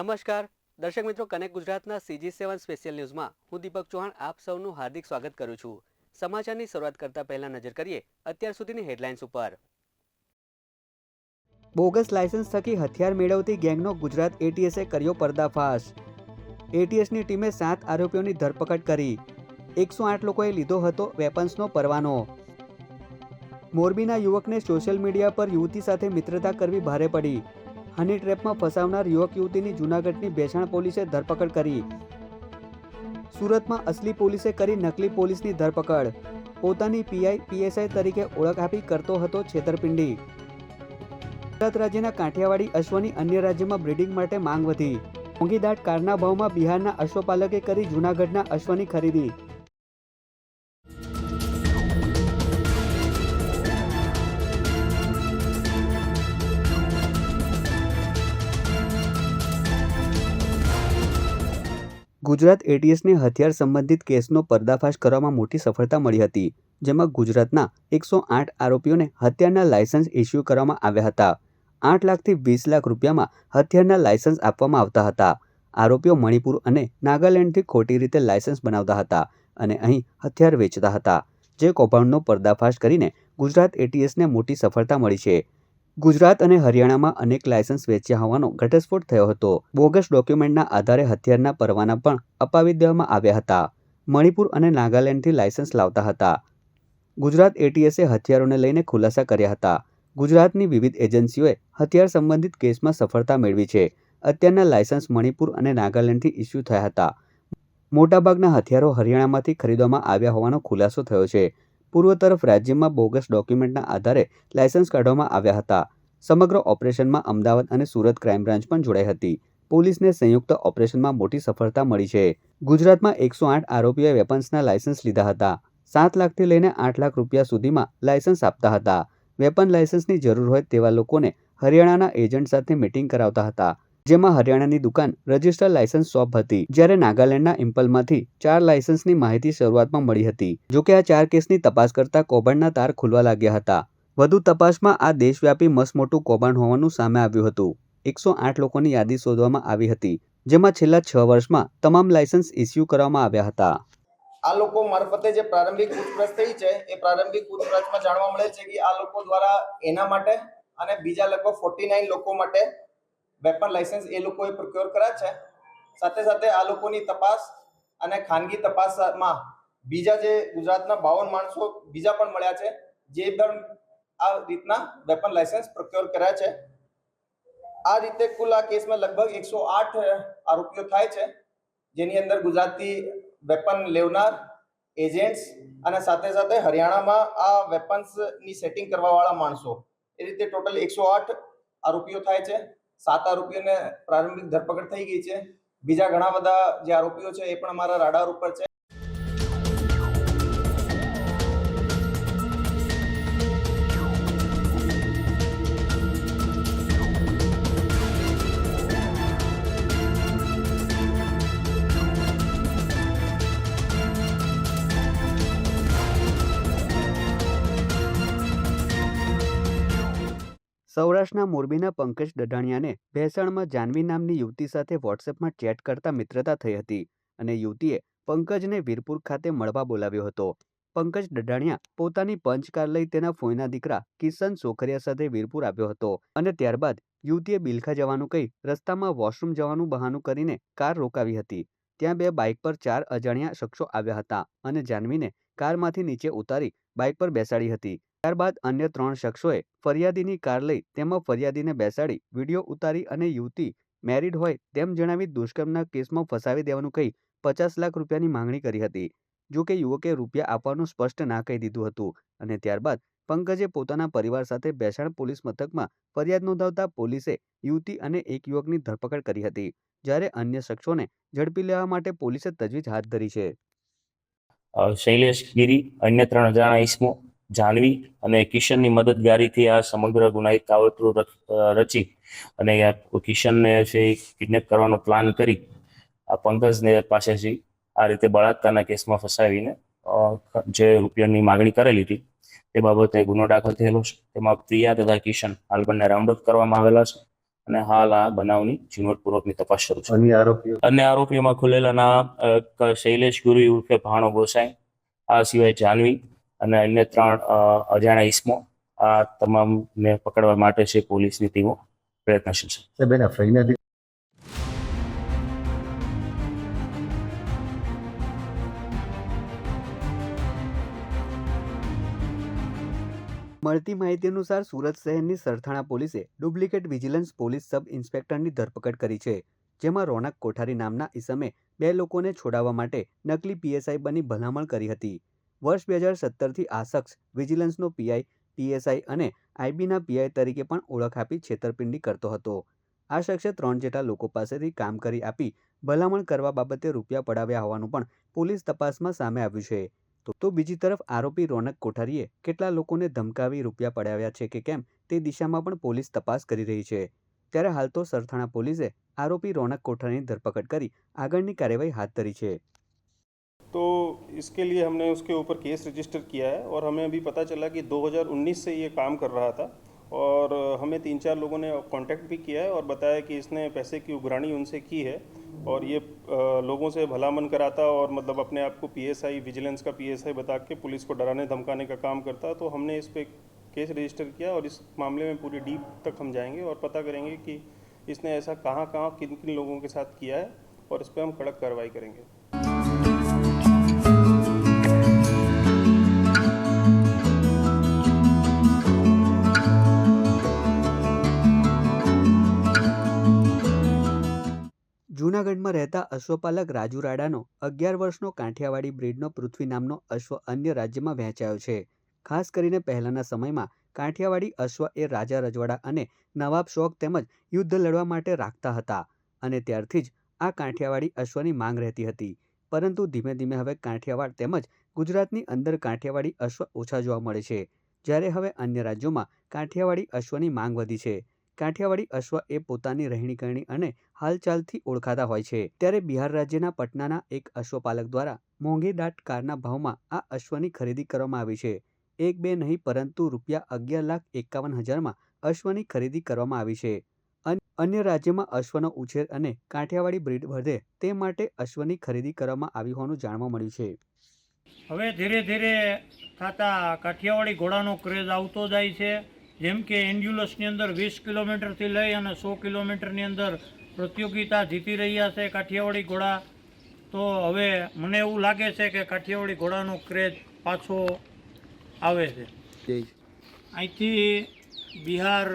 નમસ્કાર. દર્શક મિત્રો, કનેક્ટ ગુજરાતના સીજી સેવન સ્પેશિયલ ન્યૂઝમાં હું દીપક ચૌહાણ આપ સૌનું હાર્દિક સ્વાગત કરું છું. સમાચારની શરૂઆત કરતા પહેલા નજર કરીએ અત્યાર સુધીની હેડલાઇન્સ ઉપર. બોગસ લાયસન્સ થકી હથિયાર મેળવતી ગેંગનો ગુજરાત એટીએસે કર્યો પર્દાફાશ. એટીએસની ટીમે સાત આરોપીઓની ધરપકડ કરી. એકસો આઠ લોકોએ લીધો હતો વેપન્સનો પરવાનો. મોરબીના યુવકને સોશિયલ મીડિયા પર યુવતી સાથે મિત્રતા કરવી ભારે પડી. હની ટ્રેપમાં ફસાવનાર યુવક યુવતીની જૂનાગઢની ભેસાણ પોલીસે ધરપકડ કરી. સુરતમાં અસલી પોલીસે કરી નકલી પોલીસની ધરપકડ. પોતાની પીઆઈ, પીએસઆઈ તરીકે ઓળખ આપી કરતો હતો છેતરપિંડી. ગુજરાત રાજ્યના કાઠિયાવાડી અશ્વની અન્ય રાજ્યમાં બ્રિડિંગ માટે માંગ વધી. મોંઘીદાટ કારના ભાવમાં બિહારના અશ્વપાલકે કરી જૂનાગઢના અશ્વની ખરીદી. ગુજરાત એટીએસને હથિયાર સંબંધિત કેસનો પર્દાફાશ કરવામાં મોટી સફળતા મળી હતી, જેમાં ગુજરાતના એકસો આઠ આરોપીઓને હથિયારના લાયસન્સ ઇસ્યુ કરવામાં આવ્યા હતા. આઠ લાખથી વીસ લાખ રૂપિયામાં હથિયારના લાયસન્સ આપવામાં આવતા હતા. આરોપીઓ મણિપુર અને નાગાલેન્ડથી ખોટી રીતે લાયસન્સ બનાવતા હતા અને અહીં હથિયાર વેચતા હતા, જે કૌભાંડનો પર્દાફાશ કરીને ગુજરાત એટીએસને મોટી સફળતા મળી છે. ગુજરાત અને હરિયાણામાં અનેક લાયસન્સ વેચ્યા હોવાનો ઘટસ્ફોટ થયો હતો. બોગસ ડોક્યુમેન્ટના આધારે હથિયારના પરવાના પણ અપાવી દેવામાં આવ્યા હતા. મણિપુર અને નાગાલેન્ડથી લાયસન્સ લાવતા હતા. ગુજરાત એટીએસે હથિયારોને લઈને ખુલાસા કર્યા હતા. ગુજરાતની વિવિધ એજન્સીઓએ હથિયાર સંબંધિત કેસમાં સફળતા મેળવી છે. અત્યારના લાયસન્સ મણિપુર અને નાગાલેન્ડથી ઇસ્યુ થયા હતા. મોટાભાગના હથિયારો હરિયાણામાંથી ખરીદવામાં આવ્યા હોવાનો ખુલાસો થયો છે. પૂર્વ તરફ રાજ્યમાં બોગસ ડોક્યુમેન્ટના આધારે લાયસન્સ કાઢવામાં આવ્યા હતા. સમગ્ર ઓપરેશનમાં અમદાવાદ અને સુરત ક્રાઇમ બ્રાન્ચ પણ જોડાઈ હતી. પોલીસને સંયુક્ત ઓપરેશનમાં મોટી સફળતા મળી છે. ગુજરાતમાં એકસો આઠ આરોપીઓએ વેપન્સના લાયસન્સ લીધા હતા. સાત લાખથી લઈને આઠ લાખ રૂપિયા સુધીમાં લાયસન્સ આપતા હતા. વેપન લાયસન્સની જરૂર હોય તેવા લોકોને હરિયાણાના એજન્ટ સાથે મીટિંગ કરાવતા હતા. જેમાં હરિયાણાની દુકાન, રજિસ્ટર લાયસન્સ શોપ હતી, જ્યારે નાગાલેન્ડના ઇમ્પલમાંથી ચાર લાયસન્સની માહિતી શરૂઆતમાં મળી હતી. જોકે આ ચાર કેસની તપાસ કરતા કૌભાંડના તાર ખુલવા લાગ્યા હતા. વધુ તપાસમાં આ દેશવ્યાપી મસમોટું કૌભાંડ હોવાનું સામે આવ્યું હતું. એકસો આઠ લોકોની યાદી શોધવામાં આવી હતી, જેમાં છેલ્લા છ વર્ષમાં તમામ લાયસન્સ ઇસ્યુ કરવામાં આવ્યા હતા. આ લોકો મારફતે જે પ્રારંભિક પૂછપરછ થઈ છે, એ પ્રારંભિક પૂછપરછમાં જાણવા મળે છે કે આ લોકો દ્વારા એના માટે અને બીજા લગભગ ફોર્ટી નાઇન લોકો માટે વેપન લાયસન્સ એ લોકોએ પ્રોક્યોર કર્યા છે. સાથે સાથે આ લોકોની તપાસ અને ખાનગી તપાસમાં બીજા જે ગુજરાતના બાવન માણસો બીજા પણ મળ્યા છે, જે પણ આ રીતના વેપન લાયસન્સ પ્રોક્યોર કર્યા છે. આ રીતે કુલ આ કેસમાં લગભગ એકસો આઠ આરોપીઓ થાય છે, જેની અંદર ગુજરાતી વેપન લેવનાર એજન્ટ્સ અને સાથે સાથે હરિયાણામાં આ વેપન્સની સેટિંગ કરવાવાળા માણસો. એ રીતે ટોટલ એકસો આઠ આરોપીઓ થાય છે. સાત આરોપીઓને પ્રારંભિક ધરપકડ થઈ ગઈ છે. બીજા ઘણા બધા જે આરોપીઓ છે એ પણ અમારા રાડાર ઉપર છે. સૌરાષ્ટ્રના મોરબીના પંકજ દઢાણિયાને ભેસાણમાં જાનવી નામની યુવતી સાથે વોટ્સએપમાં ચેટ કરતા મિત્રતા થઈ હતી અને યુવતીએ પંકજને વીરપુર ખાતે મળવા બોલાવ્યો હતો. પંકજ દઢાણિયા પોતાની પંચ કાર લઈ તેના ફોઈના દીકરા કિશન સોખરિયા સાથે વીરપુર આવ્યો હતો અને ત્યારબાદ યુવતીએ બિલખા જવાનું કહી રસ્તામાં વોશરૂમ જવાનું બહાનું કરીને કાર રોકાવી હતી. ત્યાં બે બાઇક પર ચાર અજાણ્યા શખ્સો આવ્યા હતા અને જાનવીને કારમાંથી નીચે ઉતારી બાઇક પર બેસાડી હતી. ત્યારબાદ અન્ય ત્રણ શખ્સોએ ફરિયાદીની કાર લઈ તેમાં ફરિયાદીને બેસાડી, વીડિયો ઉતારી અને યુવતી મેરિડ હોય તેમ જણાવી દુષ્કર્મના કેસમાં ફસાવી દેવાનું કહી પચાસ લાખ રૂપિયાની માંગણી કરી હતી. જો કે યુવકે રૂપિયા આપવાનું સ્પષ્ટ ના કહી દીધું હતું અને ત્યારબાદ પંકજે પોતાના પરિવાર સાથે બેસાણ પોલીસ મથકમાં ફરિયાદ નોંધાવતા પોલીસે યુવતી અને એક યુવકની ધરપકડ કરી હતી. જ્યારે અન્ય શખ્સોને ઝડપી લેવા માટે પોલીસે તજવીજ હાથ ધરી છે. શૈલેષ ગીરી, અન્ય ત્રણ જણા ઈસમો જાનવી અને કિશનની મદદગારીથી આ સમગ્ર ગુનાહિત કાવતરું રચ- અને કિશનને છે કિડનેપ કરવાનો પ્લાન કરી આ પંકજને પાસેથી આ રીતે બળાત્કારના કેસમાં ફસાવીને જે રૂપિયાની માગણી કરેલી હતી તે બાબતે ગુનો દાખલ થયેલો છે. તેમાં પ્રિયા તથા કિશન હાલ બંને રાઉન્ડ અપ કરવામાં આવેલા છે અને હાલ આ બનાવની ઝીણવટપૂર્વકની તપાસ શરૂ છે. અન્ય આરોપીઓ? અન્ય આરોપીઓમાં ખુલેલા નામ શૈલેષ ગુરુ ઉર્ફે ભાણો ગોસાઈ આ સિવાય જાનવી અને અન્ય ત્રણ અજાણ્યા ઈસમો. આ તમામને પકડવા માટે છે પોલીસની ટીમો પ્રયત્નશીલ છે. સાહેબ એના ફરિયાદી મળતી માહિતી અનુસાર સુરત શહેરની સરથાણા પોલીસે ડુપ્લિકેટ વિજિલન્સ પોલીસ સબ ઇન્સ્પેક્ટરની ધરપકડ કરી છે જેમાં રોનક કોઠારી નામના ઈસમે બે લોકોને છોડાવવા માટે નકલી પીએસઆઈ બની ભલામણ કરી હતી. વર્ષ બે હજાર સત્તરથી આ શખ્સ વિજિલન્સનો પીઆઈ, પીએસઆઈ અને આઈબીના પીઆઈ તરીકે પણ ઓળખ આપી છેતરપિંડી કરતો હતો. આ શખ્સે ત્રણ જેટલા લોકો પાસેથી કામ કરી આપી ભલામણ કરવા બાબતે રૂપિયા પડાવ્યા હોવાનું પણ પોલીસ તપાસમાં સામે આવ્યું છે. તો તો બીજી તરફ આરોપી રોનક કોઠારીએ કેટલા લોકોને ધમકાવી રૂપિયા પડાવ્યા છે કે કેમ તે દિશામાં પણ પોલીસ તપાસ કરી રહી છે. ત્યારે હાલ તો સરથાણા પોલીસે આરોપી રોનક કોઠારીની ધરપકડ કરી આગળની કાર્યવાહી હાથ ધરી છે. तो इसके लिए हमने उसके ऊपर केस रजिस्टर किया है और हमें अभी पता चला कि 2019 से ये काम कर रहा था और हमें तीन चार लोगों ने कांटेक्ट भी किया है और बताया कि इसने पैसे की उगरानी उनसे की है और ये लोगों से भलामन कराता और मतलब अपने आप को पीएसआई विजिलेंस का पीएसआई बता के पुलिस को डराने धमकाने का काम करता। तो हमने इस पर केस रजिस्टर किया और इस मामले में पूरी डीप तक हम जाएँगे और पता करेंगे कि इसने ऐसा कहाँ कहाँ किन किन लोगों के साथ किया है और इस पर हम कड़क कार्रवाई करेंगे। જૂનાગઢમાં રહેતા અશ્વપાલક રાજુ રાડાનો અગિયાર વર્ષનો કાંઠિયાવાડી બ્રીડનો પૃથ્વી નામનો અશ્વ અન્ય રાજ્યમાં વહેંચાયો છે. ખાસ કરીને પહેલાંના સમયમાં કાંઠિયાવાડી અશ્વ એ રાજા રજવાડા અને નવાબ શોખ તેમજ યુદ્ધ લડવા માટે રાખતા હતા અને ત્યારથી જ આ કાંઠિયાવાડી અશ્વની માંગ રહેતી હતી. પરંતુ ધીમે ધીમે હવે કાંઠિયાવાડ તેમજ ગુજરાતની અંદર કાંઠિયાવાડી અશ્વ ઓછા જોવા મળે છે. જ્યારે હવે અન્ય રાજ્યોમાં કાંઠિયાવાડી અશ્વની માંગ વધી છે. કાંઠિયાવાડી અશ્વ એ પોતાની રહેણીકરણી અને હાલચાલથી ઓળખાતા હોય છે. ત્યારે બિહાર રાજ્યના પટનાના એક અશ્વપાલક દ્વારા મોંઘી દાટ કારના ભાવમાં આ અશ્વની ખરીદી કરવામાં આવી છે. એક બે નહીં, પરંતુ રૂપિયા અગિયાર લાખ એકાવન હજારમાં અશ્વની ખરીદી કરવામાં આવી છે. અન્ય રાજ્યમાં અશ્વનો ઉછેર અને કાંઠિયાવાડી બ્રીડ વધે તે માટે અશ્વની ખરીદી કરવામાં આવી હોવાનું જાણવા મળ્યું છે. હવે ધીરે ધીરે થતા કાઠિયાવાડી ઘોડાનો ક્રેઝ આવતો જાય છે. જેમ કે એન્ડ્યુલસની અંદર વીસ કિલોમીટરથી લઈ અને સો કિલોમીટરની અંદર પ્રતિયોગિતા જીતી રહ્યા છે કાઠિયાવાડી ઘોડા. તો હવે મને એવું લાગે છે કે કાઠિયાવાડી ઘોડાનો ક્રેઝ પાછો આવે છે. અહીંથી બિહાર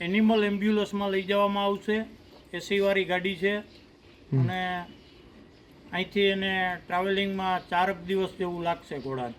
એનિમલ એમ્બ્યુલન્સમાં લઈ જવામાં આવશે. એસીવાળી ગાડી છે. અને અહીંથી એને ટ્રાવેલિંગમાં ચારક દિવસ જેવું લાગશે ઘોડાને.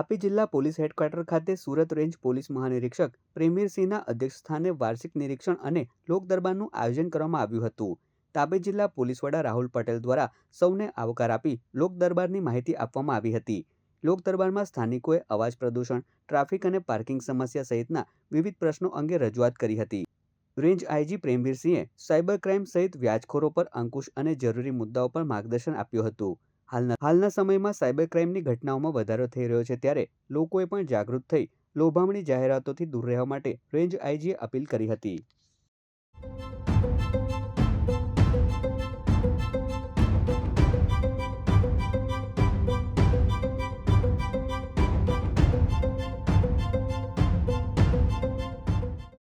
તાપી જિલ્લા પોલીસ હેડક્વાર્ટર ખાતે સુરત રેન્જ પોલીસ મહાનિરીક્ષક પ્રેમીરસિંહના અધ્યક્ષસ્થાને વાર્ષિક નિરીક્ષણ અને લોક દરબારનું આયોજન કરવામાં આવ્યું હતું. તાપી જિલ્લા પોલીસ વડા રાહુલ પટેલ દ્વારા સૌને આવકાર આપી લોક દરબારની માહિતી આપવામાં આવી હતી. લોકદરબારમાં સ્થાનિકોએ અવાજ પ્રદૂષણ, ટ્રાફિક અને પાર્કિંગ સમસ્યા સહિતના વિવિધ પ્રશ્નો અંગે રજૂઆત કરી હતી. રેન્જ આઈજી પ્રેમવીરસિંહે સાયબર ક્રાઇમ સહિત વ્યાજખોરો પર અંકુશ અને જરૂરી મુદ્દાઓ પર માર્ગદર્શન આપ્યું હતું. હાલના હાલના સમયમાં સાયબર ક્રાઇમની ઘટનાઓમાં વધારો થઈ રહ્યો છે ત્યારે લોકોએ પણ જાગૃત થઈ લોભામણી જાહેરાતોથી દૂર રહેવા માટે રેન્જ આઈજીએ અપીલ કરી હતી.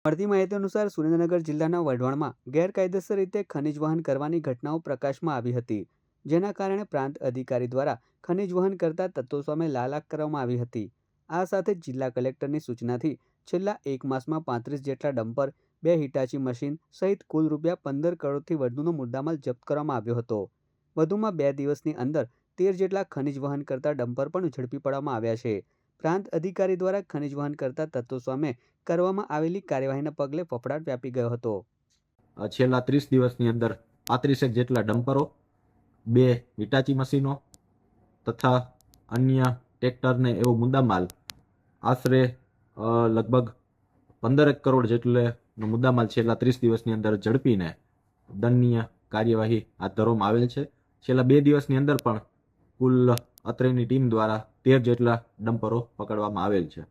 મળતી માહિતી અનુસાર સુરેન્દ્રનગર જિલ્લાના વઢવાણમાં ગેરકાયદેસર રીતે ખનિજ વહન કરવાની ઘટનાઓ પ્રકાશમાં આવી હતી. જેના કારણે પ્રાંત અધિકારી દ્વારા ખનિજ વહન કરતા તત્વો સામે લાલાક કરવામાં આવી હતી. આ સાથે જિલ્લા કલેક્ટરની સૂચનાથી છેલ્લા એક માસમાં પાંત્રીસ જેટલા ડમ્પર, બે હિટાચી મશીન સહિત કુલ રૂપિયા પંદર કરોડથી વધુનો મુદ્દામાલ જપ્ત કરવામાં આવ્યો હતો. વધુમાં બે દિવસની અંદર તેર જેટલા ખનિજ વહન કરતા ડમ્પર પણ ઝડપી પાડવામાં આવ્યા છે. પ્રાંત અધિકારી દ્વારા ખનિજ વહન કરતા તત્વો સામે કરવામાં આવેલી કાર્યવાહીના પગલે ફફડાટ વ્યાપી ગયો હતો. છેલ્લા ત્રીસ દિવસની અંદર પાંત્રીસેક જેટલા ડમ્પરો બે હિટાચી મશીનો તથા અન્ય ટ્રેક્ટરને એવો મુદ્દામાલ. આશરે લગભગ પંદરેક કરોડ જેટલેનો મુદ્દામાલ છેલ્લા ત્રીસ દિવસની અંદર ઝડપીને દંડનીય કાર્યવાહી હાથ ધરવામાં આવેલ છે. છેલ્લા બે દિવસની અંદર પણ કુલ અત્રેની ટીમ દ્વારા તેર જેટલા ડમ્પરો પકડવામાં આવેલ છે.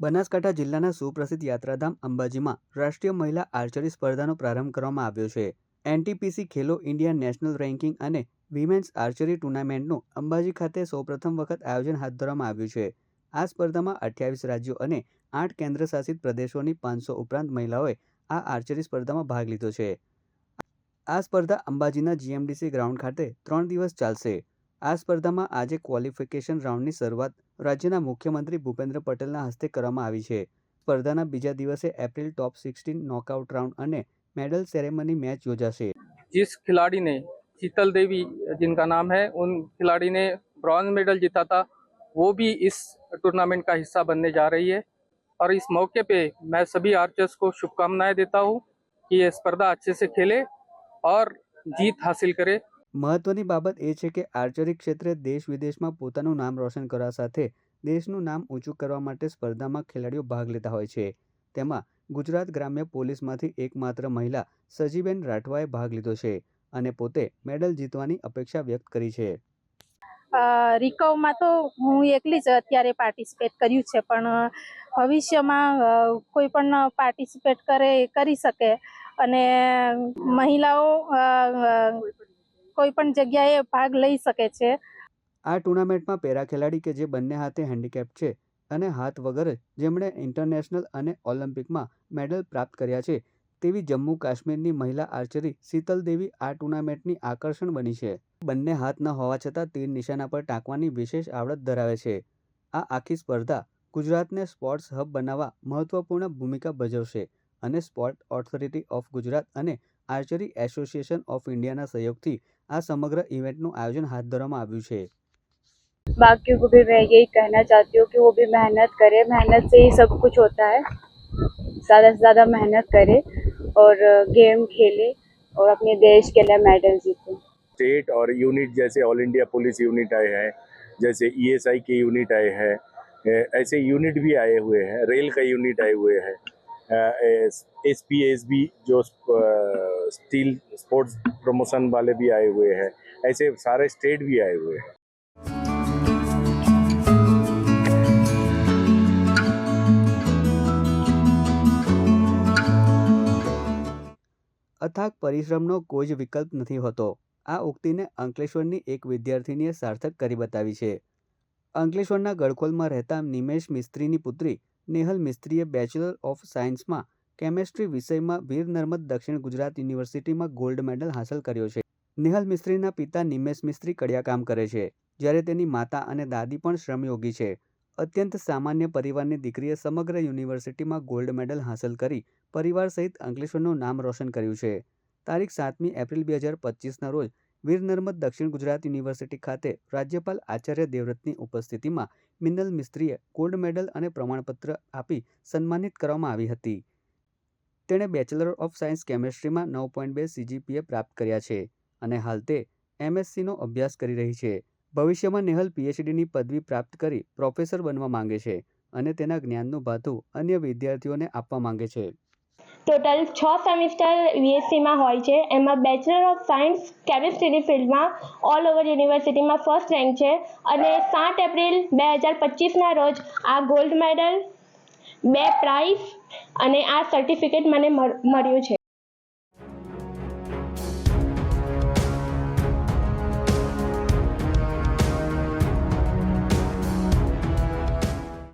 બનાસકાંઠા જિલ્લાના સુપ્રસિદ્ધ યાત્રાધામ અંબાજીમાં રાષ્ટ્રીય મહિલા આર્ચરી સ્પર્ધાનો પ્રારંભ કરવામાં આવ્યો છે. NTPC Khelo India national ranking અને વિમેન્સ આર્ચરી ટુર્નામેન્ટનું અંબાજી ખાતે સૌપ્રથમ વખત આયોજન હાથ ધરવામાં આવ્યું છે. આ સ્પર્ધામાં અઠ્યાવીસ રાજ્યો અને આઠ કેન્દ્રશાસિત પ્રદેશોની પાંચસો ઉપરાંત મહિલાઓએ આ આર્ચરી સ્પર્ધામાં ભાગ લીધો છે. આ સ્પર્ધા અંબાજીના જીએમડીસી ગ્રાઉન્ડ ખાતે ત્રણ દિવસ ચાલશે. આ સ્પર્ધામાં આજે ક્વોલિફિકેશન રાઉન્ડની શરૂઆત રાજ્યના મુખ્યમંત્રી ભૂપેન્દ્ર પટેલના હસ્તે કરવામાં આવી છે સ્પર્ધાના બીજા દિવસે April top sixteen knockout round અને મેડલ સેરેમની મેચ યોજાશે जिस खिलाड़ी ने शीतल देवी जिनका नाम है उन खिलाड़ी ने ब्रॉन्ज मेडल जीता था वो भी इस टूर्नामेंट का हिस्सा बनने जा रही है और इस मौके पे मैं सभी आर्चर्स को शुभकामनाएं देता हूँ कि ये स्पर्धा अच्छे से खेले और जीत हासिल करे મહત્વની બાબત એ છે કે આર્ચરી ક્ષેત્રે દેશ વિદેશમાં પોતાનું નામ રોશન કરવા સાથે દેશનું નામ ઊંચું કરવા માટે સ્પર્ધામાં ખેલાડીઓ ભાગ લેતા હોય છે. તેમાં ગુજરાત ગ્રામ્ય પોલીસમાંથી એકમાત્ર મહિલા સજીબેન રાઠવાએ ભાગ લીધો છે અને પોતે મેડલ જીતવાની અપેક્ષા વ્યક્ત કરી છે. રિકવમાં તો હું એકલી જ અત્યારે પાર્ટિસિપેટ કર્યું છે, પણ ભવિષ્યમાં કોઈ પણ પાર્ટિસિપેટ કરે, કરી શકે. અને મહિલાઓ કોઈ પણ જગ્યાએ ભાગ લઈ શકે છે. આ ટુર્નામેન્ટમાં પેરા ખેલાડી કે જે બંને હાથે હેન્ડીકેપ છે અને હાથ વગર જેમણે ઇન્ટરનેશનલ અને ઓલિમ્પિકમાં મેડલ પ્રાપ્ત કર્યા છે, તેવી જમ્મુ કાશ્મીરની મહિલા આર્ચરી શીતલ દેવી આ ટુર્નામેન્ટની આકર્ષણ બની છે. બંને હાથ ન હોવા છતાં તીર નિશાના પર ટાંકવાની વિશેષ આવડત ધરાવે છે. આ આખી સ્પર્ધા ગુજરાતને સ્પોર્ટ્સ હબ બનાવવા મહત્વપૂર્ણ ભૂમિકા ભજવશે અને સ્પોર્ટ ઓથોરિટી ઓફ ગુજરાત અને આર્ચરી એસોસિએશન ઓફ ઇન્ડિયાના સહયોગથી આ સમગ્ર ઇવેન્ટનું આયોજન હાથ ધરવામાં આવ્યું છે बाकियों को भी मैं यही कहना चाहती हूँ कि वो भी मेहनत करें मेहनत से ही सब कुछ होता है ज़्यादा से ज़्यादा मेहनत करें और गेम खेले और अपने देश के लिए मेडल जीतें स्टेट और यूनिट जैसे ऑल इंडिया पुलिस यूनिट आए हैं जैसे ईएसआई के यूनिट आए हैं ए, ऐसे यूनिट भी आए हुए हैं रेल का यूनिट आए हुए हैं एस पी एस बी जो अ, स्टील स्पोर्ट्स प्रमोशन वाले भी आए हुए हैं ऐसे सारे स्टेट भी आए हुए हैं અથાગ પરિશ્રમનો કોઈ જ વિકલ્પ નથી હોતો આ ઉક્તિને અંકલેશ્વરની એક વિદ્યાર્થીનીએ સાર્થક કરી બતાવી છે અંકલેશ્વરના ગળખોલમાં રહેતા નિમેશ મિસ્ત્રીની પુત્રી નેહલ મિસ્ત્રીએ બેચલર ઓફ સાયન્સમાં કેમેસ્ટ્રી વિષયમાં વીર નર્મદ દક્ષિણ ગુજરાત યુનિવર્સિટીમાં ગોલ્ડ મેડલ હાંસલ કર્યો છે. નિહલ મિસ્ત્રીના પિતા નિમેશ મિસ્ત્રી કડિયાકામ કરે છે. જ્યારે તેની માતા અને દાદી પણ શ્રમયોગી છે. અત્યંત સામાન્ય પરિવારની દીકરીએ સમગ્ર યુનિવર્સિટીમાં ગોલ્ડ મેડલ હાંસલ કરી પરિવાર સહિત અંકલેશ્વરનું નામ રોશન કર્યું છે. તારીખ સાતમી એપ્રિલ બે હજાર પચીસના રોજ વીર નર્મદ દક્ષિણ ગુજરાત યુનિવર્સિટી ખાતે રાજ્યપાલ આચાર્ય દેવવ્રતની ઉપસ્થિતિમાં મિનલ મિસ્ત્રીએ ગોલ્ડ મેડલ અને પ્રમાણપત્ર આપી સન્માનિત કરવામાં આવી હતી. તેણે બેચલર ઓફ સાયન્સ કેમેસ્ટ્રીમાં નવ પોઈન્ટ બે સીજીપીએ પ્રાપ્ત કર્યા છે અને હાલ તે એમએસસીનો અભ્યાસ કરી રહી છે. ભવિષ્યમાં નેહલ પીએચડીની પદવી પ્રાપ્ત કરી પ્રોફેસર બનવા માંગે છે અને તેના જ્ઞાનનું ભાથું અન્ય વિદ્યાર્થીઓને આપવા માંગે છે. ટોટલ છ સેમિસ્ટર યુએસસીમાં હોય છે. એમાં બેચલર ઓફ સાયન્સ કેમિસ્ટ્રીની ફિલ્ડમાં ઓલ ઓવર યુનિવર્સિટીમાં ફર્સ્ટ રેન્ક છે. અને સાત એપ્રિલ બે હજાર પચીસના રોજ આ ગોલ્ડ મેડલ બે પ્રાઇઝ અને આ સર્ટિફિકેટ મને મળ્યું છે.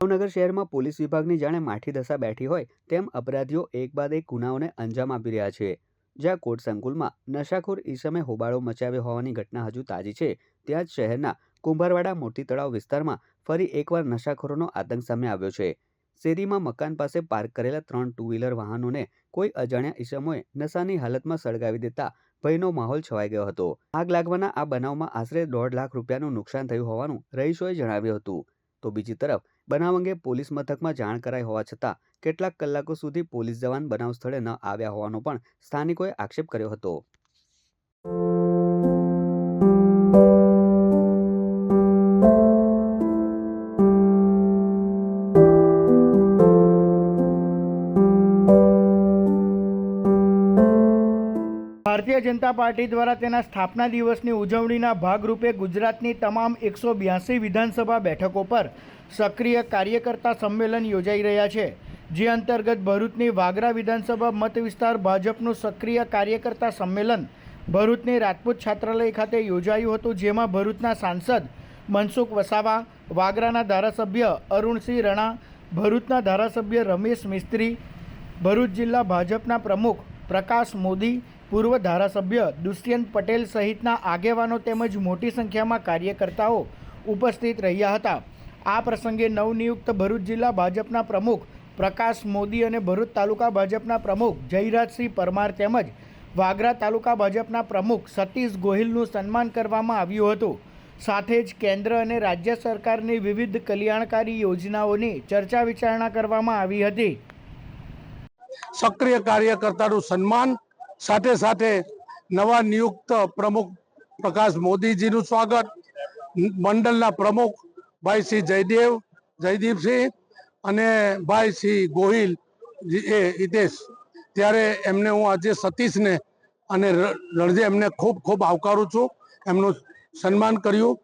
ભાવનગર શહેરમાં પોલીસ વિભાગની જાણે માઠી દશા બેઠી હોય તેમ અપરાધીઓ એક બાદ એક ગુનાઓને અંજામ આપી રહ્યા છે. જ્યાં કોર્ટ સંકુલમાં નશાખોર ઈસમે હોબાળો મચાવ્યો હોવાની ઘટના હજુ તાજી છે, ત્યાં જ શહેરના કુંભારવાડા મોટી તળાવ વિસ્તારમાં ફરી એકવાર નશાખોરોનો આતંક સામે આવ્યો છે. શેરીમાં મકાન પાસે પાર્ક કરેલા ત્રણ ટુ વ્હીલર વાહનોને કોઈ અજાણ્યા ઈસમોએ નશાની હાલતમાં સળગાવી દેતા ભયનો માહોલ છવાઈ ગયો હતો. આગ લાગવાના આ બનાવમાં આશરે દોઢ લાખ રૂપિયાનું નુકસાન થયું હોવાનું રહીશોએ જણાવ્યું હતું. તો બીજી તરફ, બનાવ અંગે પોલીસ મથકમાં જાણ કરાઈ હોવા છતાં કેટલાક કલાકો સુધી પોલીસ જવાન બનાવ સ્થળે ન આવ્યા હોવાનો પણ સ્થાનિકોએ આક્ષેપ કર્યો હતો. જનતા પાર્ટી દ્વારા તેના સ્થાપના દિવસની ઉજવણીના ભાગરૂપે ગુજરાતની તમામ એકસો બ્યાસી વિધાનસભા બેઠકો પર સક્રિય કાર્યકર્તા સંમેલન યોજાઈ રહ્યા છે, જે અંતર્ગત ભરૂચની વાગરા વિધાનસભા મત વિસ્તાર ભાજપનું સક્રિય કાર્યકર્તા સંમેલન ભરૂચની રાજપૂત છાત્રાલય ખાતે યોજાયું હતું, જેમાં ભરૂચના સાંસદ મનસુખ વસાવા, વાગરાના ધારાસભ્ય અરુણસિંહ રણા, ભરૂચના ધારાસભ્ય રમેશ મિસ્ત્રી, ભરૂચ જિલ્લા ભાજપના પ્રમુખ પ્રકાશ મોદી પૂર્વ ધારાસભ્ય દુષ્યંત પટેલ સહિતના આગેવાનો તેમજ મોટી સંખ્યામાં કાર્યકર્તાઓ ઉપસ્થિત રહ્યા હતા. આ પ્રસંગે નવનિયુક્ત ભરૂચ જિલ્લા ભાજપના પ્રમુખ પ્રકાશ મોદી અને ભરૂચ તાલુકા ભાજપના પ્રમુખ જયરાજસિંહ પરમાર તેમજ વાગરા તાલુકા ભાજપના પ્રમુખ સતીશ ગોહિલનું સન્માન કરવામાં આવ્યું હતું. સાથે જ કેન્દ્ર અને રાજ્ય સરકારની વિવિધ કલ્યાણકારી યોજનાઓની ચર્ચા વિચારણા કરવામાં આવી હતી. સક્રિય કાર્યકર્તાનું સન્માન સાથે સાથે નવા નિયુક્ત પ્રમુખ પ્રકાશ મોદીજીનું સ્વાગત, મંડળના પ્રમુખ ભાઈ શ્રી જયદેવ, જયદીપસિંહ અને ભાઈ શ્રી ગોહિલ એ હિતેશ. ત્યારે એમને હું આજે સતીશને અને રણજે એમને ખૂબ ખૂબ આવકારું છું. એમનું સન્માન કર્યું.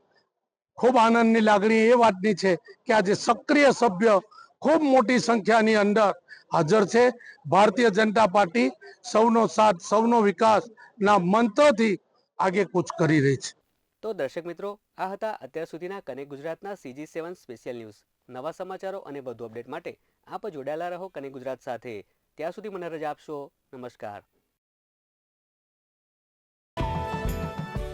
ખૂબ આનંદની લાગણી એ વાતની છે કે આજે સક્રિય સભ્ય ખૂબ મોટી સંખ્યાની અંદર હાજર છે. ભારતીય જનતા પાર્ટી સૌનો સાથ, સૌનો વિકાસના મંત્રથી આગે કૂચ કરી રહી છે. તો દર્શક મિત્રો, આ હતા અત્યાર સુધીના કનેક્ટ ગુજરાતના સીજી સેવન સ્પેશિયલ ન્યૂઝ. નવા સમાચારો અને વધુ અપડેટ માટે આપ જોડાયેલા રહો કનેક્ટ ગુજરાત સાથે. ત્યાં સુધી મને રજા આપશો. નમસ્કાર.